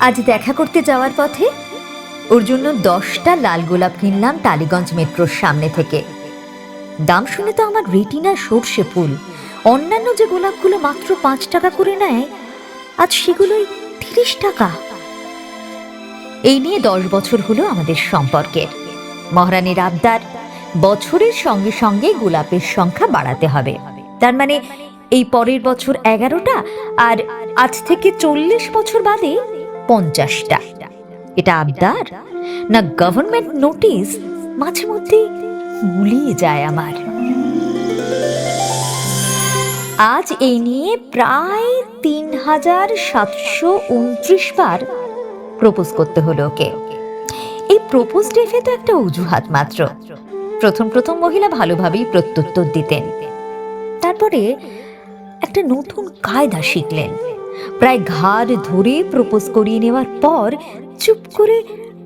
আজ দেখা করতে যাওয়ার পথে ওর জন্য দশটা লাল গোলাপ কিনলাম টালিগঞ্জ মেট্রোর সামনে থেকে। দাম শুনে তো আমার রেটিনা সর্ষে ফুল। অন্যান্য যে গোলাপগুলো মাত্র পাঁচ টাকা করে নেয়, আজ সেগুলোই তিরিশ টাকা। এই নিয়ে দশ বছর হলো আমাদের সম্পর্কের মহারানীর আবদার, বছরের সঙ্গে সঙ্গে গোলাপের সংখ্যা বাড়াতে হবে। তার মানে এই পরের বছর এগারোটা, আর আজ থেকে চল্লিশ বছর বাদে পঞ্চাশটা। এটা আবদার না গভর্নমেন্ট নোটিশ মাঝে মধ্যে গুলিয়ে যায় আমার? আজ এই নিয়ে প্রায় তিন হাজার সাতশো উনত্রিশ বার প্রপোজ করতে হলো ওকে। এই প্রপোজ ডেফে তো একটা অজুহাত মাত্র। প্রথম প্রথম মহিলা ভালোভাবেই প্রত্যুত্তর দিতেন। তারপরে একটা নতুন কায়দা শিখলেন। প্রায় ঘাড় ধরে প্রপোজ করিয়ে নেওয়ার পর চুপ করে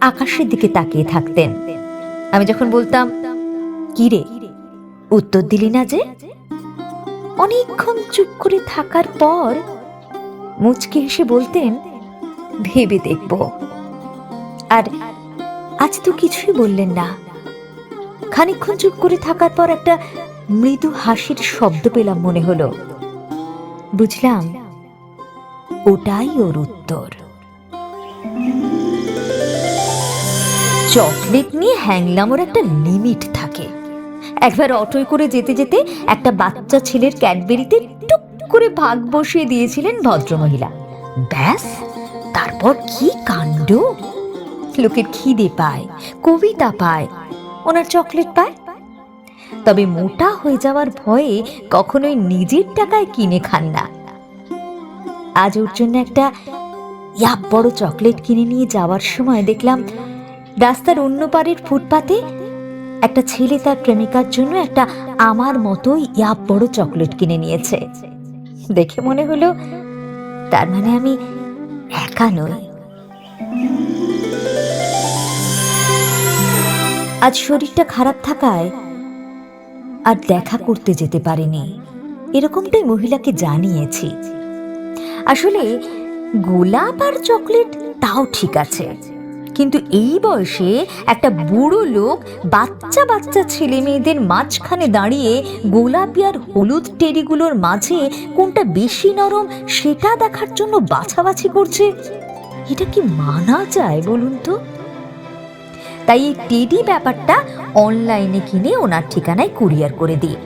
আকাশের দিকে তাকিয়ে থাকতেন। আমি যখন বলতাম, কি রে, উত্তর দিলি না যে? অনেকক্ষণ চুপ করে থাকার পর মুচকে হেসে বলতেন, ভেবে দেখব। আর আজ তো কিছুই বললেন না। খানিকক্ষণ চুপ করে থাকার পর একটা মৃদু হাসির শব্দ পেলাম মনে হলো। বুঝলাম ওটাই ওর উত্তর। চকলেট নিয়ে হ্যাংলামোর একটা লিমিট থাকে। একবার অটোয় করে যেতে যেতে একটা বাচ্চা ছেলের ক্যাডবেরিতে টুক করে ভাগ বসিয়ে দিয়েছিলেন ভদ্রমহিলা। ব্যাস, তারপর কি কাণ্ড? লোকের খিদে পায়, কবিতা পায়, ওনার চকলেট পায়। তবে মোটা হয়ে যাওয়ার ভয়ে কখনোই নিজের টাকায় কিনে খান না। আজ ওর জন্য একটা ইয়াপ বড় চকলেট কিনে নিয়ে যাওয়ার সময় দেখলাম রাস্তার অন্য পারের ফুটপাতে একটা ছেলে তার প্রেমিকার জন্য একটা আমার মতোই ইয়াপ বড় চকলেট কিনে নিয়েছে। দেখে মনে হলো তার মানে আমি একা নই। আজ শরীরটা খারাপ থাকায় আর দেখা করতে যেতে পারিনি। এরকমটাই মহিলাকে জানিয়েছি। আসলে গোলাপ আর চকলেট তাও ঠিক আছে। কিন্তু এই বয়সে একটা বুড়ো লোক বাচ্চা বাচ্চা ছেলে মেয়েদের মাঝখানে দাঁড়িয়ে গোলাপি আর হলুদ টেরিগুলোর মাঝে কোনটা বেশি নরম সেটা দেখার জন্য বাছাবাছি করছে। এটা কি মানা যায় বলুন তো? তাই এই টেডি ব্যাপারটা অনলাইনে কিনে ওনার ঠিকানায় কুরিয়ার করে দিই।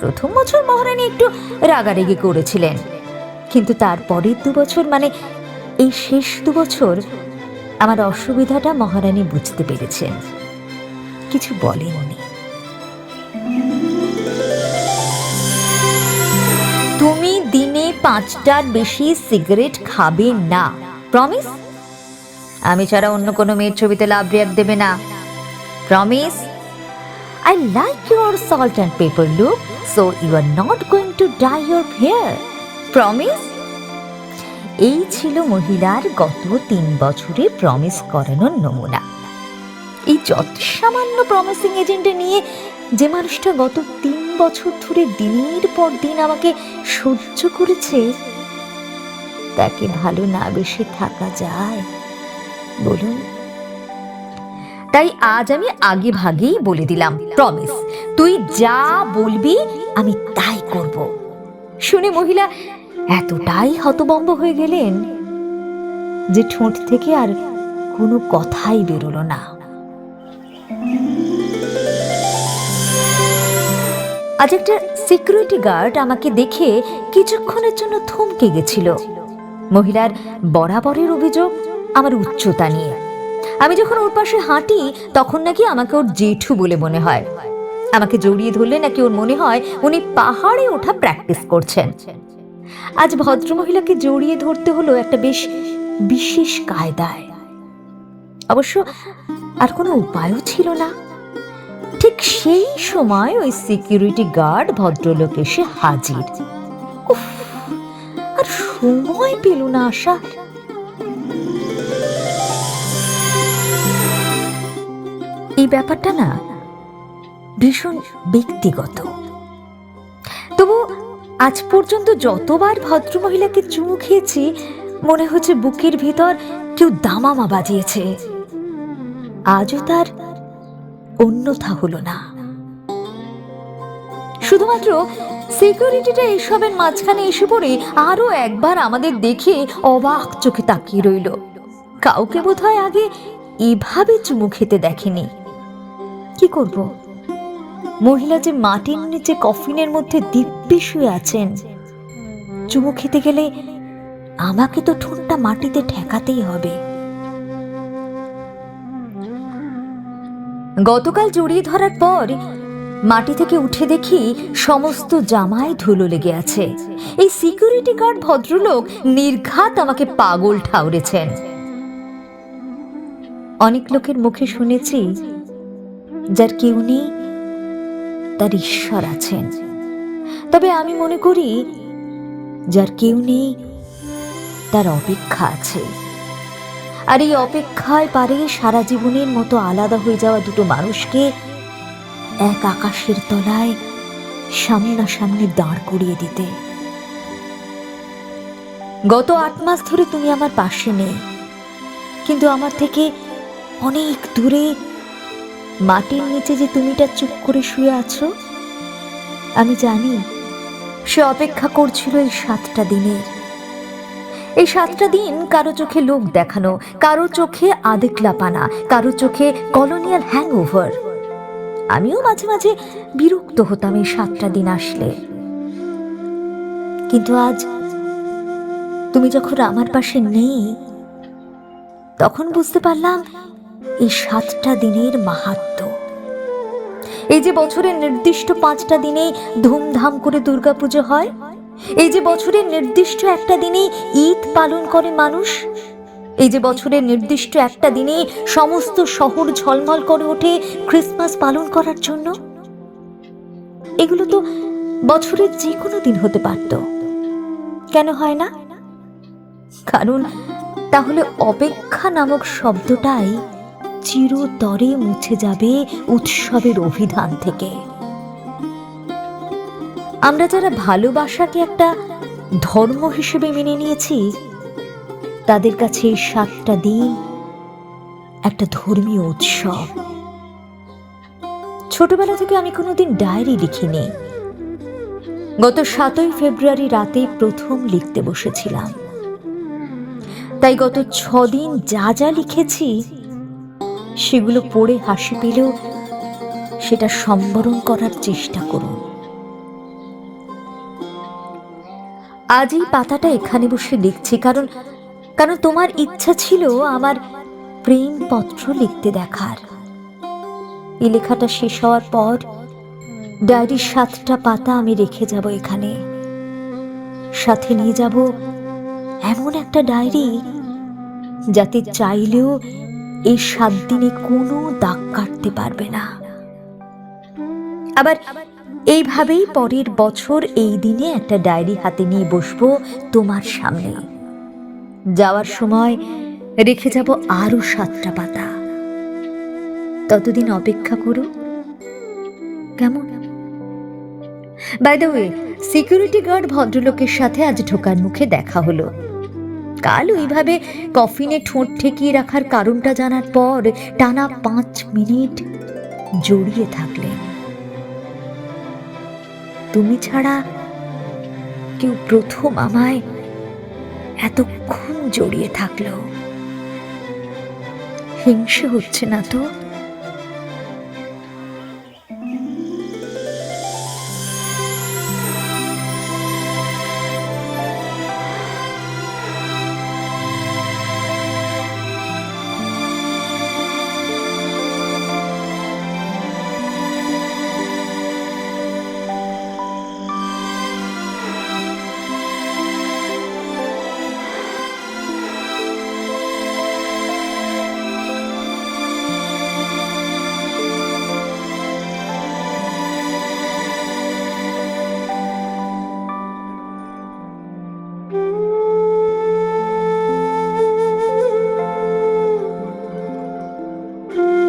প্রথম বছর মহারানী একটু রাগারেগি করেছিলেন। কিন্তু তারপরের দু বছর মানে এই শেষ দু বছর আমার অসুবিধাটা মহারানী বুঝতে পেরেছেন। কিছু বলেননি তুমি দিনে পাঁচটার বেশি সিগারেট খাবে না প্রমিস আমি ছাড়া অন্য কোনো মেয়ের ছবিতে লাভ রিয়াক্ট দেবে না promise I like your salt and pepper look so you are not going to dye your hair promise এই ছিল মহিলার গত তিন বছরে প্রমিস করানোর নমুনা। এই যত সামান্য প্রমিসিং এজেন্টে নিয়ে যে মানুষটা গত তিন বছর ধরে দিনের পর দিন আমাকে সহ্য করেছে, তাকে ভালো না বেশি থাকা যায়। বলুন। তাই আজ আমি আগে ভাগেই বলে দিলাম প্রমিস তুই যা বলবি আমি তাই করব। শুনে মহিলা এতটাই হতবম্ব হয়ে গেলেন যে ঠোঁট থেকে আর কোনো কথাই বেরোলো না। আজ একটা সিকিউরিটি গার্ড আমাকে দেখে কিছুক্ষণের জন্য থমকে গেছিল। মহিলার বরাবরের অভিযোগ আমার উচ্চতা নিয়ে। আমি যখন ওর পাশে হাঁটি, তখন নাকি আমাকে ওর জেঠু বলে মনে হয়। আমাকে জড়িয়ে ধরলে নাকি ওর মনে হয় উনি পাহাড়ে ওঠা প্র্যাকটিস করছেন। আজ ভদ্রমহিলাকে জড়িয়ে ধরতে হলো একটা বেশ বিশেষ কায়দায়। অবশ্য আর কোনো উপায়ও ছিল না। ঠিক সেই সময় ওই সিকিউরিটি গার্ড ভদ্রলোক এসে হাজির। আর সময় পেল না আশা এই ব্যাপারটা না ভীষণ ব্যক্তিগত। তবু আজ পর্যন্ত যতবার ভদ্রমহিলাকে চুমু খেয়েছি, মনে হচ্ছে বুকের ভিতর কেউ দামামা বাজিয়েছে। আজও তার অন্যথা হলো না। শুধুমাত্র সিকিউরিটিটা এসবের মাঝখানে এসে পড়ে আরও একবার আমাদের দেখে অবাক চোখে তাকিয়ে রইল। কাউকে বোধহয় আগে এভাবে চুমু খেতে দেখেনি। কি করব? মহিলা যে মাটির নিচে কফিনের মধ্যে দিব্যি শুয়ে আছেন, চুমু খেতে গেলে আমাকে তো ঠোঁটটা মাটিতে ঠেকাতেই হবে। গতকাল জড়িয়ে ধরার পর মাটি থেকে উঠে দেখি সমস্ত জামায় ধুলো লেগে আছে। এই সিকিউরিটি গার্ড ভদ্রলোক নির্ঘাত আমাকে পাগল ঠাউরেছেন। অনেক লোকের মুখে শুনেছি, যার কেউ নেই তার ঈশ্বর আছেন। তবে আমি মনে করি, যার কেউ নেই, তার অপেক্ষা আছে। আর এই অপেক্ষায় পারে সারা জীবনের মতো আলাদা হয়ে যাওয়া দুটো মানুষকে এক আকাশের তলায় সামনাসামনি দাঁড় করিয়ে দিতে। গত আট মাস ধরে তুমি আমার পাশে নেই। কিন্তু আমার থেকে অনেক দূরে মাটির নিচে যে তুমিটা চুপ করে শুয়ে আছো? আমি জানি সে অপেক্ষা করছিল এই সাতটা দিনের এই সাতটা দিন কারও চোখে লোক দেখানো, কারও চোখে আদেকলাপানা কারও চোখে কলোনিয়াল হ্যাংওভার আমিও মাঝে মাঝে বিরক্ত হতাম এই সাতটা দিন আসলে। কিন্তু আজ তুমি যখন আমার পাশে নেই, তখন বুঝতে পারলাম এই সাতটা দিনের মাহাত্ম্য এই যে বছরের নির্দিষ্ট পাঁচটা দিনে ধুমধাম করে দুর্গাপুজো হয়, এই যে বছরের নির্দিষ্ট একটা দিনে ঈদ পালন করে মানুষ, এই যে বছরের নির্দিষ্ট একটা দিনে সমস্ত শহর ঝলমল করে ওঠে ক্রিসমাস পালন করার জন্য। এগুলো তো বছরের যে কোনো দিন হতে পারত। কেন হয় না? কারণ তাহলে অপেক্ষা নামক শব্দটাই চিরতরে মুছে যাবে উৎসবের অভিধান থেকে। আমরা যারা ভালোবাসাকে একটা ধর্ম হিসেবে মেনে নিয়েছি, তাদের কাছে সাতটা দিন একটা ধর্মীয় উৎসব। ছোটবেলা থেকে আমি কোনোদিন ডায়েরি লিখিনি। গত সাতই ফেব্রুয়ারি রাতে প্রথম লিখতে বসেছিলাম। তাই গত ছদিন যা যা লিখেছি সেগুলো পড়ে হাসি পেলেও সেটা সম্বরণ করার চেষ্টা করুন। আজ এই পাতাটা এখানে বসে লিখছি, কারণ কারণ তোমার ইচ্ছা ছিল আমার প্রেম পত্র লিখতে দেখার। এই লেখাটা শেষ হওয়ার পর ডায়েরির সাতটা পাতা আমি রেখে যাব এখানে। সাথে নিয়ে যাব এমন একটা ডায়েরি যাতে চাইলেও এই সাত দিনে কোনো দাগ কাটতে পারবে না। আবার এইভাবেই পরের বছর এই দিনে একটা ডায়েরি হাতে নিয়ে বসবো তোমার সামনে। যাওয়ার সময় রেখে যাব আরও সাতটা পাতা। ততদিন অপেক্ষা করো। কেমন? By the way security guard ভদ্রলোকের সাথে আজ ঢোকার মুখে দেখা হলো। কাল ওইভাবে কফিনে ঠোঁট ঠেকিয়ে রাখার কারণটা জানার পর টানা পাঁচ মিনিট জড়িয়ে থাকলেন। তুমি ছাড়া কেউ প্রথম আমায় এতক্ষণ জড়িয়ে থাকল। হিংসে হচ্ছে না তো?